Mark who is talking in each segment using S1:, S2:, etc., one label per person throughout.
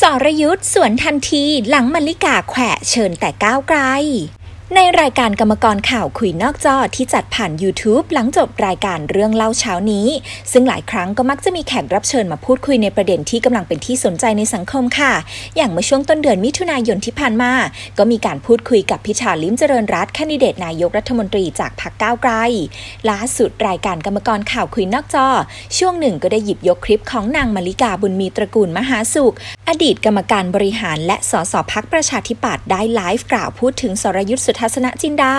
S1: สรยุทธ์สวนทันทีหลังมลิกาแขวะเชิญแต่ก้าวไกล ในรายการกรรมกรข่าวคุยนอกจอที่จัดผ่าน YouTube หลังจบรายการเรื่องเล่าเช้านี้ ซึ่งหลายครั้งก็มักจะมีแขกรับเชิญมาพูดคุยในประเด็นที่กำลังเป็นที่สนใจในสังคมค่ะ อย่างเมื่อช่วงต้นเดือนมิถุนายนที่ผ่านมา ก็มีการพูดคุยกับพิชาลิมเจริญรัตน์แคนดิเดตนายกรัฐมนตรีจากพรรคก้าวไกลล่าสุดรายการกรรมกรข่าวคุยนอกจอ ช่วงหนึ่งก็ได้หยิบยกคลิปของนางมาริกาบุญมีตระกูลมหาสุข อดีตกรรมการบริหาร และสสพักประชาธิปัตย์ได้ไลฟ์กล่าวพูดถึงสรยุทธ์สุทัศนจินดา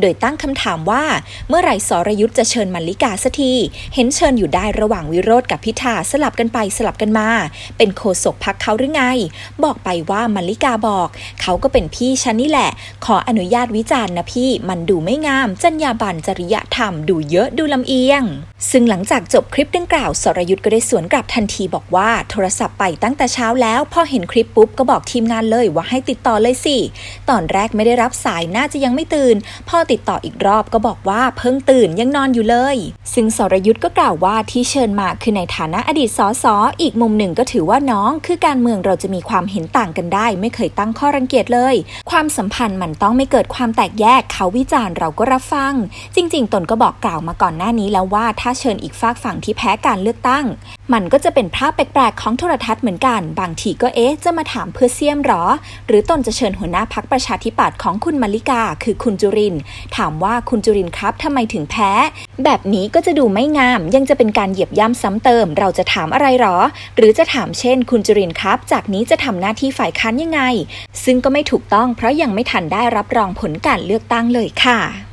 S1: โดยตั้งคำถามว่า เมื่อไหร่สรยุทธ์จะเชิญมาริกาสักที เห็นเชิญอยู่ได้ระหว่างวิโรธกับพิธาสลับกันไปสลับกันมา เป็นโฆษกพักเขาหรือไง บอกไปว่ามาริกาบอก เขาก็เป็นพี่ฉันนี่แหละ ขออนุญาตวิจารณ์นะพี่ มันดูไม่งามจรรยาบรรณจริยธรรมดูเยอะดูลำเอียง ซึ่งหลังจากจบคลิปดังกล่าวสรยุทธ์ก็ได้สวนกลับทันทีบอกว่าโทรศัพท์ไปตั้งแต่เช้าแล้ว พอเห็นคลิปปุ๊บก็บอกทีมงานเลยว่าให้ติดต่อเลยสิ ตอนแรกไม่ได้รับสายน่าจะยังไม่ตื่นพอติดต่ออีกรอบก็บอกว่าเพิ่งตื่นยังนอนอยู่เลย ซึ่งสรยุทธ์ก็กล่าวว่าที่เชิญมาคือในฐานะอดีตสสอีกมุมหนึ่งก็ถือว่าน้อง คือการเมืองเราจะมีความเห็นต่างกันได้ ไม่เคยตั้งข้อรังเกียจเลย ความสัมพันธ์มันต้องไม่เกิดความแตกแยกเขาวิจารณ์เราก็รับฟัง จริง ๆ ตนก็บอกกล่าวมาก่อนหน้านี้แล้วว่าถ้าเชิญอีกฝากฝั่งที่แพ้การเลือกตั้ง มันก็จะเป็นภาพแปลกๆของโทรทัศน์เหมือนกัน บางทีก็เอ๊ะจะมาถามเพื่อเสียมหรอ หรือตนจะเชิญหัวหน้าพักประชาธิปัตย์ของคุณมาริกา คือคุณจุริน ถามว่าคุณจุรินครับทำไมถึงแพ้ แบบนี้ก็จะดูไม่งาม ยังจะเป็นการเหยียบย่ำซ้ำเติม เราจะถามอะไรหรอ หรือจะถามเช่น คุณจุรินครับ จากนี้จะทำหน้าที่ฝ่ายค้านยังไง ซึ่งก็ไม่ถูกต้องเพราะยังไม่ทันได้รับรองผลการเลือกตั้งเลยค่ะ